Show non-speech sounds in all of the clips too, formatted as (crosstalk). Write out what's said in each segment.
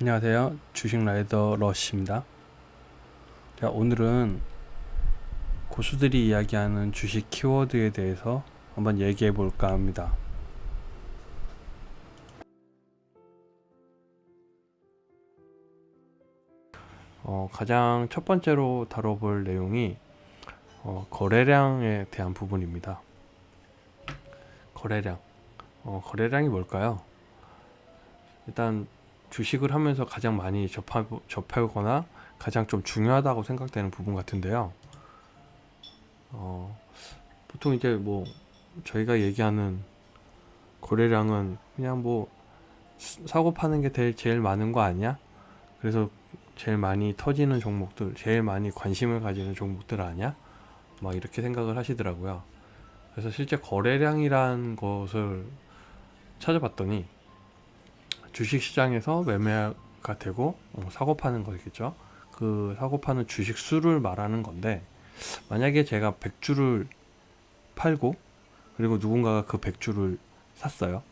안녕하세요. 주식 라이더 러시입니다. 자, 오늘은 고수들이 이야기하는 주식 키워드에 대해서 한번 얘기해 볼까 합니다. 어, 가장 첫 번째로 다뤄볼 내용이 어, 거래량에 대한 부분입니다. 거래량. 어, 거래량이 뭘까요? 일단 주식을 하면서 가장 많이 접하, 접하거나 가장 좀 중요하다고 생각되는 부분 같은데요. 어, 보통 이제 뭐 저희가 얘기하는 거래량은 그냥 뭐 스- 사고 파는 게 제일 많은 거 아니야? 그래서 제일 많이 터지는 종목들, 제일 많이 관심을 가지는 종목들 아니야? 막 이렇게 생각을 하시더라고요. 그래서 실제 거래량이란 것을 찾아봤더니 주식 시장에서 매매가 되고 어, 사고 파는 거겠죠. 그 사고 파는 주식 수를 말하는 건데 만약에 제가 100주를 팔고 그리고 누군가가 그 100주를 샀어요.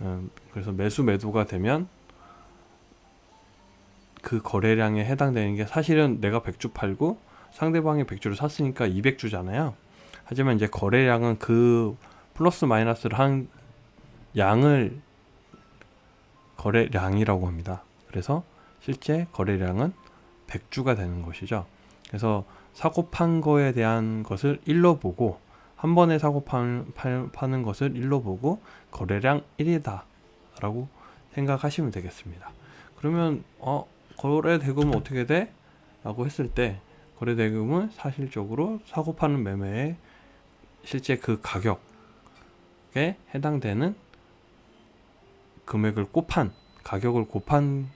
음, 그래서 매수 매도가 되면 그 거래량에 해당되는 게 사실은 내가 100주 팔고 상대방이 100주를 샀으니까 200주잖아요. 하지만 이제 거래량은 그 플러스 마이너스를 한 양을 거래량이라고 합니다. 그래서 실제 거래량은 100주가 되는 것이죠. 그래서 사고 판 거에 대한 것을 1로 보고 한 번에 사고 판, 팔, 파는 것을 1로 보고 거래량 1이다 라고 생각하시면 되겠습니다. 그러면 어 거래 대금은 어떻게 돼? 라고 했을 때 거래 대금은 사실적으로 사고 파는 매매의 실제 그 가격에 해당되는 금액을 곱한 가격을 곱한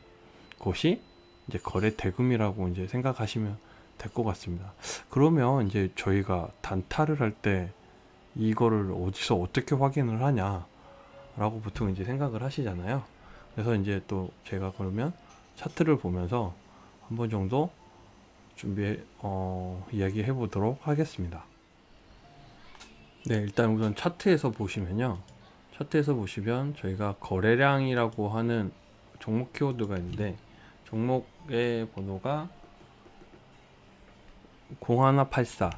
것이 이제 거래 대금이라고 이제 생각하시면 될 것 같습니다. 그러면 이제 저희가 단타를 할 때 이거를 어디서 어떻게 확인을 하냐라고 보통 이제 생각을 하시잖아요. 그래서 이제 또 제가 그러면 차트를 보면서 한 번 정도 준비 어, 이야기해 보도록 하겠습니다. 네, 일단 우선 차트에서 보시면요. 차트에서 보시면 저희가 거래량이라고 하는 종목 키워드가 있는데 종목의 번호가 0184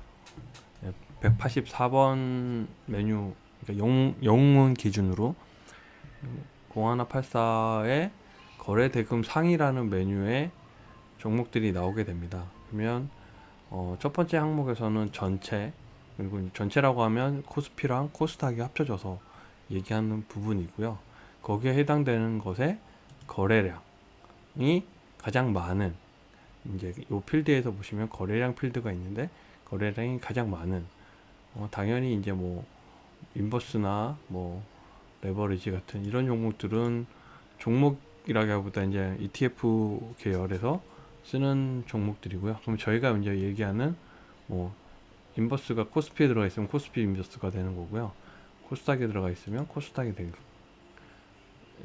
184번 메뉴 그러니까 영, 영문 기준으로 0184의 거래 대금 상이라는 메뉴에 종목들이 나오게 됩니다. 그러면 어, 첫 번째 항목에서는 전체 그리고 전체라고 하면 코스피랑 코스닥이 합쳐져서 얘기하는 부분이고요. 거기에 해당되는 것의 거래량이 가장 많은 이제 이 필드에서 보시면 거래량 필드가 있는데 거래량이 가장 많은 어, 당연히 이제 뭐 인버스나 뭐 레버리지 같은 이런 종목들은 종목이라기보다 이제 ETF 계열에서 쓰는 종목들이고요. 그럼 저희가 이제 얘기하는 뭐 인버스가 코스피에 들어가 있으면 코스피 인버스가 되는 거고요. 코스닥에 들어가 있으면 코스닥이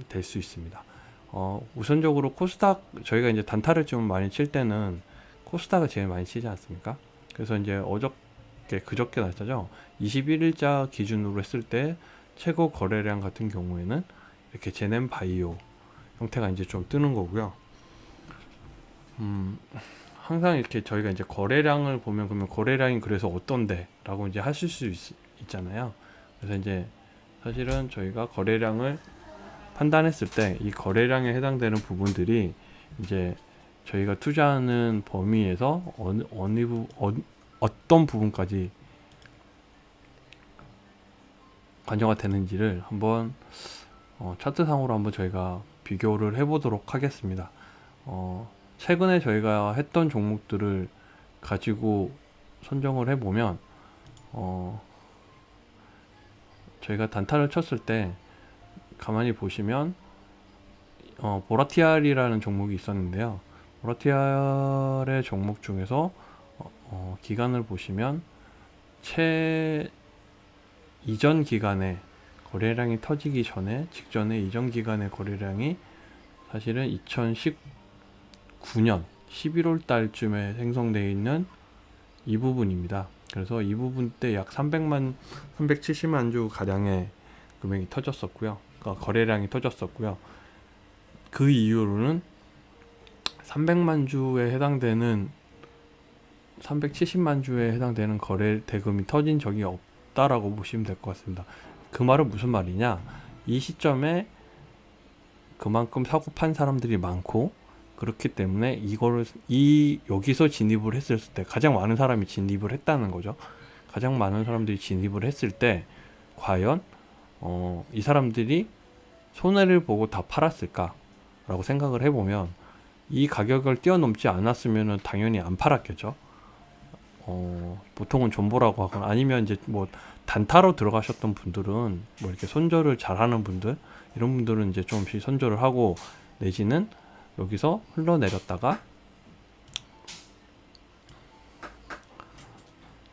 될 수 있습니다. 어, 우선적으로 코스닥 저희가 이제 단타를 좀 많이 칠 때는 코스닥을 제일 많이 치지 않습니까? 그래서 이제 어저께 그저께 날짜죠. 21일자 기준으로 했을 때 최고 거래량 같은 경우에는 이렇게 제넨 바이오 형태가 이제 좀 뜨는 거고요. 음, 항상 이렇게 저희가 이제 거래량을 보면 그러면 거래량이 그래서 어떤데라고 이제 하실 수 있, 있잖아요. 그래서 이제 사실은 저희가 거래량을 판단했을 때 이 거래량에 해당되는 부분들이 이제 저희가 투자하는 범위에서 어느 어느 부 어, 어떤 부분까지 관여가 되는지를 한번 어, 차트상으로 한번 저희가 비교를 해보도록 하겠습니다. 어, 최근에 저희가 했던 종목들을 가지고 선정을 해보면 어, 저희가 단타를 쳤을 때 가만히 보시면 어, 보라티알이라는 종목이 있었는데요. 보라티알의 종목 중에서 어, 어, 기간을 보시면 최 이전 기간에 거래량이 터지기 전에 직전에 이전 기간의 거래량이 사실은 2019년 11월 달쯤에 생성되어 있는 이 부분입니다. 그래서 이 부분 때 약 300만 370만 주 가량의 금액이 터졌었고요. 그러니까 거래량이 터졌었고요. 그 이후로는 300만 주에 해당되는 370만 주에 해당되는 거래 대금이 터진 적이 없다라고 보시면 될 것 같습니다. 그 말은 무슨 말이냐? 이 시점에 그만큼 사고 판 사람들이 많고 그렇기 때문에 이거를 이 여기서 진입을 했을 때 가장 많은 사람이 진입을 했다는 거죠. 가장 많은 사람들이 진입을 했을 때 과연 어, 이 사람들이 손해를 보고 다 팔았을까라고 생각을 해보면 이 가격을 뛰어넘지 않았으면 당연히 안 팔았겠죠. 어, 보통은 존버라고 하거나 아니면 이제 뭐 단타로 들어가셨던 분들은 뭐 이렇게 손절을 잘하는 분들 이런 분들은 이제 조금씩 손절을 하고 내지는 여기서 흘러내렸다가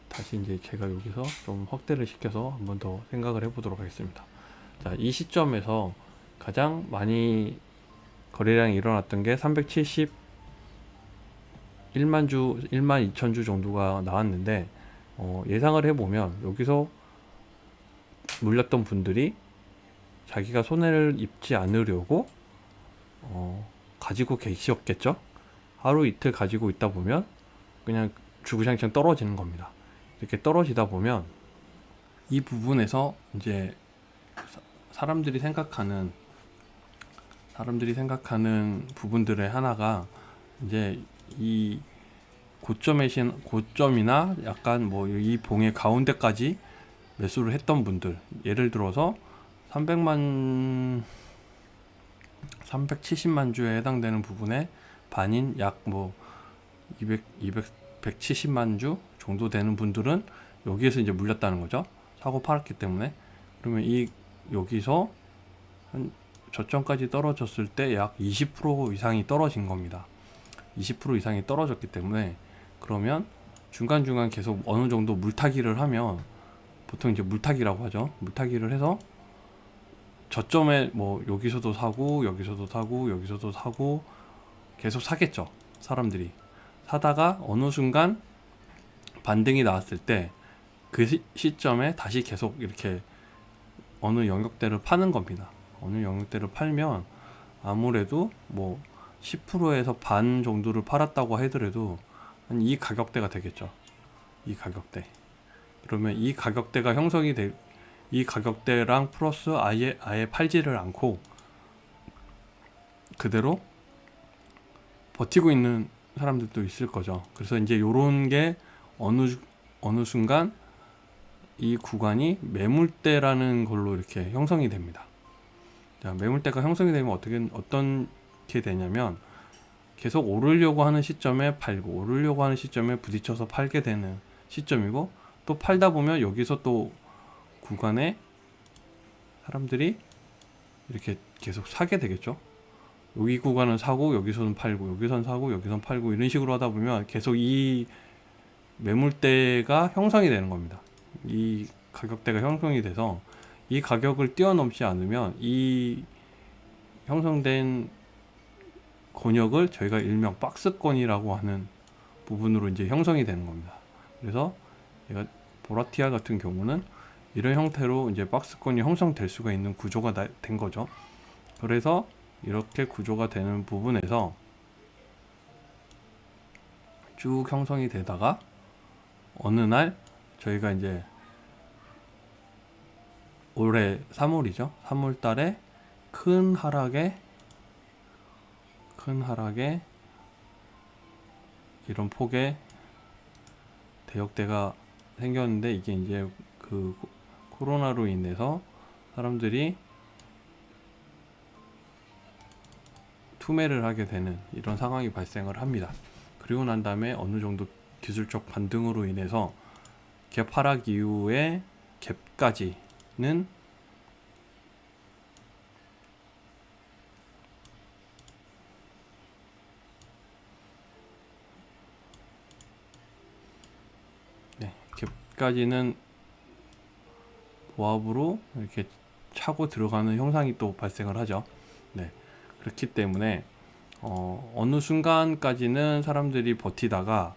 다시 이제 제가 여기서 좀 확대를 시켜서 한번 더 생각을 해보도록 하겠습니다. 자, 이 시점에서 가장 많이 거래량이 일어났던 게 370 1만 주, 1만 2천 주 정도가 나왔는데 어, 예상을 해보면 여기서 물렸던 분들이 자기가 손해를 입지 않으려고 어, 가지고 계셨겠죠. 하루 이틀 가지고 있다 보면 그냥 주구장창 떨어지는 겁니다. 이렇게 떨어지다 보면 이 부분에서 이제 사- 사람들이 생각하는 사람들이 생각하는 부분들의 하나가 이제 이 고점에 신 고점이나 약간 뭐 이 봉의 가운데까지 매수를 했던 분들 예를 들어서 300만 370만 주에 해당되는 부분에 반인 약 뭐 200, 200, 170만 주 정도 되는 분들은 여기에서 이제 물렸다는 거죠. 사고 팔았기 때문에. 그러면 이 여기서 한 저점까지 떨어졌을 때 약 20% 이상이 떨어진 겁니다. 20% 이상이 떨어졌기 때문에 그러면 중간중간 계속 어느 정도 물타기를 하면 보통 이제 물타기라고 하죠. 물타기를 해서 저점에 뭐 여기서도 사고 여기서도 사고 여기서도 사고 계속 사겠죠. 사람들이 사다가 어느 순간 반등이 나왔을 때 그 시점에 다시 계속 이렇게 어느 영역대를 파는 겁니다. 어느 영역대를 팔면 아무래도 뭐 10%에서 반 정도를 팔았다고 하더라도 한이 가격대가 되겠죠. 이 가격대. 그러면 이 가격대가 형성이 될, 이 가격대랑 플러스 아예 아예 팔지를 않고 그대로 버티고 있는 사람들도 있을 거죠. 그래서 이제 요런 게 어느 주- 어느 순간 이 구간이 매물대라는 걸로 이렇게 형성이 됩니다. 자, 매물대가 형성이 되면 어떻게 어떻게 되냐면 계속 오르려고 하는 시점에 팔고 오르려고 하는 시점에 부딪혀서 팔게 되는 시점이고 또 팔다 보면 여기서 또 구간에 사람들이 이렇게 계속 사게 되겠죠. 여기 구간은 사고 여기서는 팔고 여기선 사고 여기선 팔고 이런 식으로 하다 보면 계속 이 매물대가 형성이 되는 겁니다. 이 가격대가 형성이 돼서 이 가격을 뛰어넘지 않으면 이 형성된 권역을 저희가 일명 박스권이라고 하는 부분으로 이제 형성이 되는 겁니다. 그래서 보라티아 같은 경우는 이런 형태로 이제 박스권이 형성될 수가 있는 구조가 나- 된 거죠. 그래서 이렇게 구조가 되는 부분에서 쭉 형성이 되다가 어느 날 저희가 이제 올해 3월이죠. 3월 달에 큰 하락에 큰 하락에 이런 폭의 대역대가 생겼는데 이게 이제 그 코- 코로나로 인해서 사람들이 투매를 하게 되는 이런 상황이 발생을 합니다. 그리고 난 다음에 어느 정도 기술적 반등으로 인해서 갭 하락 이후에 갭까지는 네, 갭까지는 보합으로 이렇게 차고 들어가는 형상이 또 발생을 하죠. 네, 그렇기 때문에 어, 어느 순간까지는 사람들이 버티다가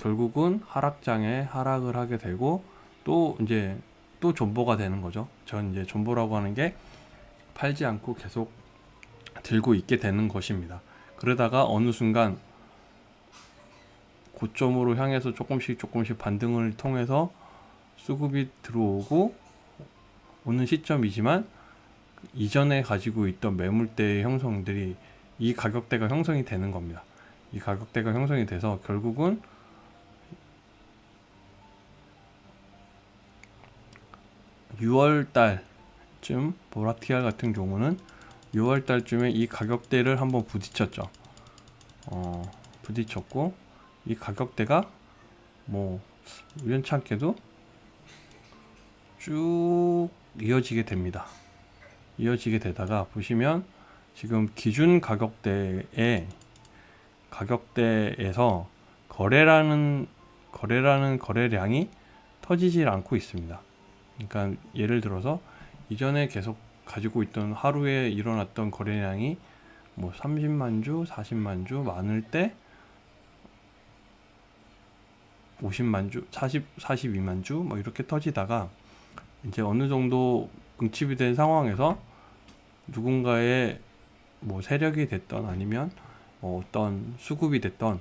결국은 하락장에 하락을 하게 되고 또 이제 또 존버가 되는 거죠. 전 이제 존버라고 하는 게 팔지 않고 계속 들고 있게 되는 것입니다. 그러다가 어느 순간 고점으로 향해서 조금씩 조금씩 반등을 통해서 수급이 들어오고 오는 시점이지만 이전에 가지고 있던 매물대의 형성들이 이 가격대가 형성이 되는 겁니다. 이 가격대가 형성이 돼서 결국은 유월 달쯤 보라티알 같은 경우는 6월 달쯤에 이 가격대를 한번 부딪혔죠. 어, 부딪혔고 이 가격대가 뭐 우연찮게도 쭉 이어지게 됩니다. 이어지게 되다가 보시면 지금 기준 가격대에 가격대에서 거래라는 거래라는 거래량이 터지질 않고 있습니다. 그러니까 예를 들어서 이전에 계속 가지고 있던 하루에 일어났던 거래량이 뭐 30만 주, 40만 주 많을 때 50만 주, 40, 42만 주 뭐 이렇게 터지다가 이제 어느 정도 응집이 된 상황에서 누군가의 뭐 세력이 됐던 아니면 뭐 어떤 수급이 됐던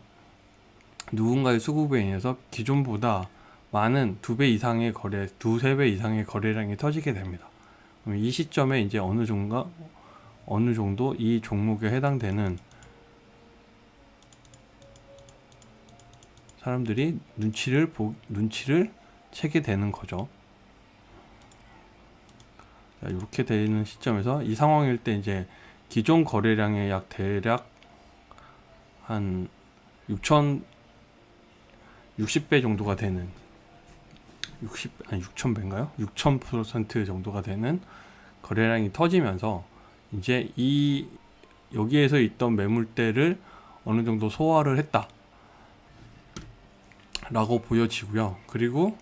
누군가의 수급에 인해서 기존보다 많은 두 배 이상의 거래, 두세 배 이상의 거래량이 터지게 됩니다. 그럼 이 시점에 이제 어느 정도 어느 정도 이 종목에 해당되는 사람들이 눈치를 보, 눈치를 채게 되는 거죠. 자, 이렇게 되는 시점에서 이 상황일 때 이제 기존 거래량의 약 대략 한 6천 60배 정도가 되는 60 아니 6천 배인가요? 6천 퍼센트 정도가 되는 거래량이 터지면서 이제 이 여기에서 있던 매물대를 어느 정도 소화를 했다. 라고 보여지고요. 그리고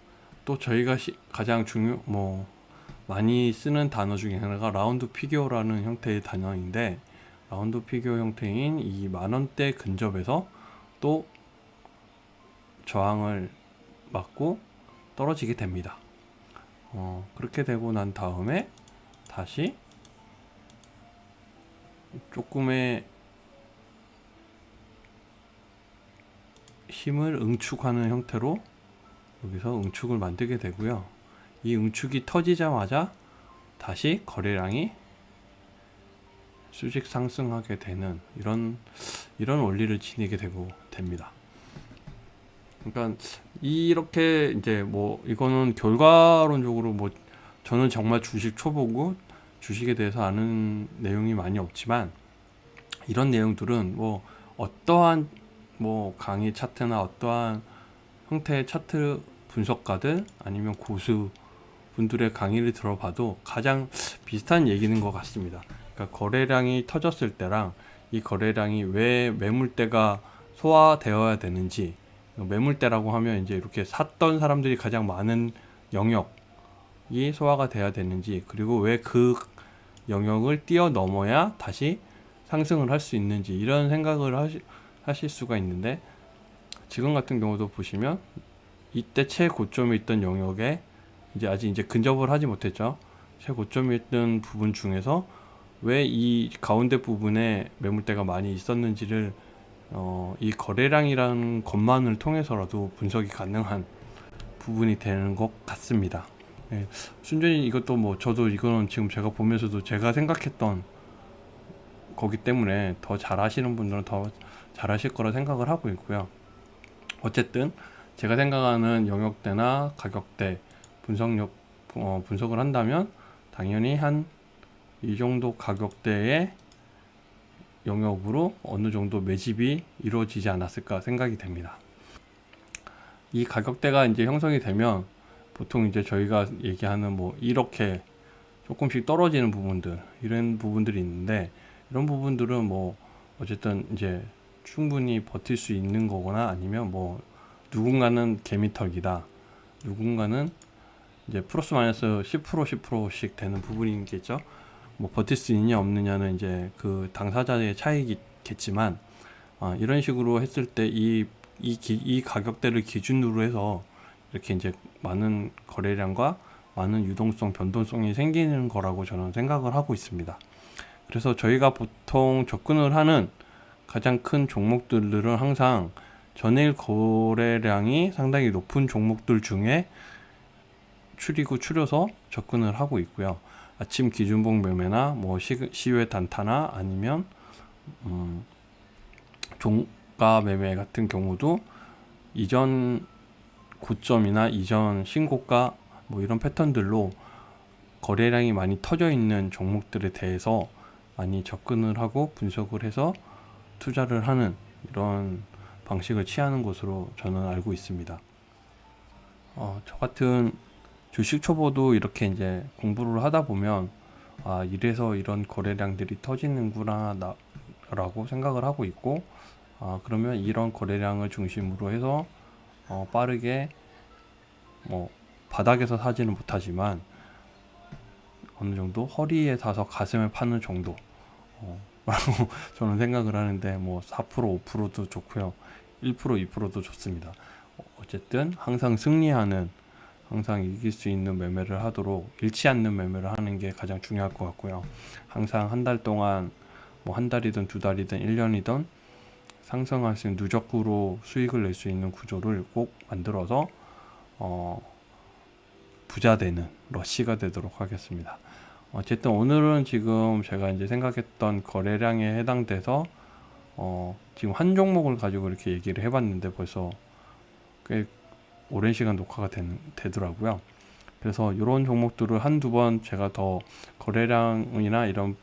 또 저희가 시- 가장 중요 뭐 많이 쓰는 단어 중에 하나가 라운드 피규어라는 형태의 단어인데 라운드 피규어 형태인 이 만원대 근접에서 또 저항을 맞고 떨어지게 됩니다. 어, 그렇게 되고 난 다음에 다시 조금의 힘을 응축하는 형태로 여기서 응축을 만들게 되고요. 이 응축이 터지자마자 다시 거래량이 수직 상승하게 되는 이런 이런 원리를 지니게 되고 됩니다. 그러니까 이렇게 이제 뭐 이거는 결과론적으로 뭐 저는 정말 주식 초보고 주식에 대해서 아는 내용이 많이 없지만 이런 내용들은 뭐 어떠한 뭐 강의 차트나 어떠한 형태의 차트 분석가들 아니면 고수 분들의 강의를 들어봐도 가장 비슷한 얘기는 것 같습니다. 그러니까 거래량이 터졌을 때랑 이 거래량이 왜 매물대가 소화되어야 되는지 매물대라고 하면 이제 이렇게 샀던 사람들이 가장 많은 영역이 소화가 돼야 되는지 그리고 왜 그 영역을 뛰어넘어야 다시 상승을 할 수 있는지 이런 생각을 하시, 하실 수가 있는데 지금 같은 경우도 보시면 이때 최고점에 있던 영역에 이제 아직 이제 근접을 하지 못했죠. 최고점에 있던 부분 중에서 왜 이 가운데 부분에 매물대가 많이 있었는지를 어, 이 거래량이라는 것만을 통해서라도 분석이 가능한 부분이 되는 것 같습니다. 예, 순전히 이것도 뭐 저도 이거는 지금 제가 보면서도 제가 생각했던 거기 때문에 더 잘하시는 분들은 더 잘하실 거라 생각을 하고 있고요. 어쨌든 제가 생각하는 영역대나 가격대 분석력 어, 분석을 한다면 당연히 한 이 정도 가격대의 영역으로 어느 정도 매집이 이루어지지 않았을까 생각이 됩니다. 이 가격대가 이제 형성이 되면 보통 이제 저희가 얘기하는 뭐 이렇게 조금씩 떨어지는 부분들 이런 부분들이 있는데 이런 부분들은 뭐 어쨌든 이제 충분히 버틸 수 있는 거거나 아니면 뭐 누군가는 개미털기다 누군가는 이제 플러스 마이너스 10% 10%씩 되는 부분이겠죠. 뭐 버틸 수 있냐 없느냐는 이제 그 당사자의 차이겠지만 아, 이런 식으로 했을 때 이 이 이 가격대를 기준으로 해서 이렇게 이제 많은 거래량과 많은 유동성 변동성이 생기는 거라고 저는 생각을 하고 있습니다. 그래서 저희가 보통 접근을 하는 가장 큰 종목들은 항상 전일 거래량이 상당히 높은 종목들 중에 추리고 추려서 접근을 하고 있고요. 아침 기준봉 매매나 뭐 시, 시외 단타나 아니면 음, 종가 매매 같은 경우도 이전 고점이나 이전 신고가 뭐 이런 패턴들로 거래량이 많이 터져 있는 종목들에 대해서 많이 접근을 하고 분석을 해서 투자를 하는 이런 방식을 취하는 것으로 저는 알고 있습니다. 어, 저 같은 주식 초보도 이렇게 이제 공부를 하다 보면 아 이래서 이런 거래량들이 터지는구나 나, 라고 생각을 하고 있고 아 그러면 이런 거래량을 중심으로 해서 어, 빠르게 뭐 바닥에서 사지는 못하지만 어느 정도 허리에 사서 가슴에 파는 정도 어, (laughs) 라고 저는 생각을 하는데 뭐 4% 5%도 좋고요. 1% 2%도 좋습니다. 어, 어쨌든 항상 승리하는 항상 이길 수 있는 매매를 하도록 잃지 않는 매매를 하는 게 가장 중요할 것 같고요 항상 한 달 동안 뭐 한 달이든 두 달이든 1년이든 상승할 수 있는 누적구로 수익을 낼 수 있는 구조를 꼭 만들어서 어, 부자 되는 러시가 되도록 하겠습니다. 어쨌든 오늘은 지금 제가 이제 생각했던 거래량에 해당돼서 어, 지금 한 종목을 가지고 이렇게 얘기를 해봤는데 벌써 꽤 오랜 시간 녹화가 된, 되더라고요. 그래서 이런 종목들을 한두 번 제가 더 거래량이나 이런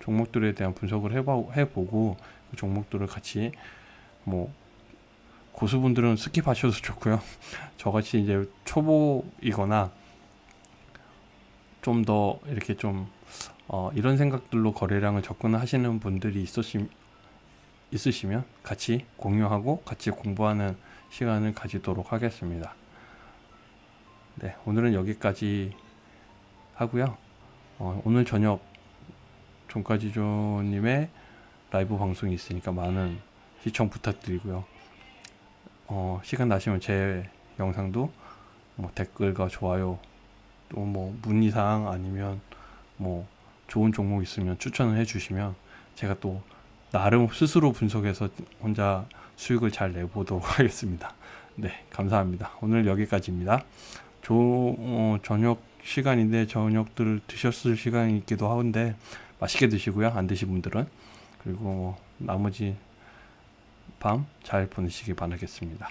종목들에 대한 분석을 해보, 해보고 그 종목들을 같이 뭐 고수분들은 스킵하셔도 좋고요. (laughs) 저같이 이제 초보이거나 좀 더 이렇게 좀 어, 이런 생각들로 거래량을 접근하시는 분들이 있으시, 있으시면 같이 공유하고 같이 공부하는 시간을 가지도록 하겠습니다. 네, 오늘은 여기까지 하고요. 어, 오늘 저녁 종가지조님의 라이브 방송이 있으니까 많은 시청 부탁드리고요. 어, 시간 나시면 제 영상도 뭐 댓글과 좋아요 또 뭐 문의사항 아니면 뭐 좋은 종목 있으면 추천을 해주시면 제가 또 나름 스스로 분석해서 혼자 수익을 잘 내보도록 (laughs) 하겠습니다. 네, 감사합니다. 오늘 여기까지입니다. 조, 어, 저녁 시간인데 저녁들 드셨을 시간이기도 한데 맛있게 드시고요. 안 드신 분들은 그리고 뭐 나머지 밤 잘 보내시기 바라겠습니다.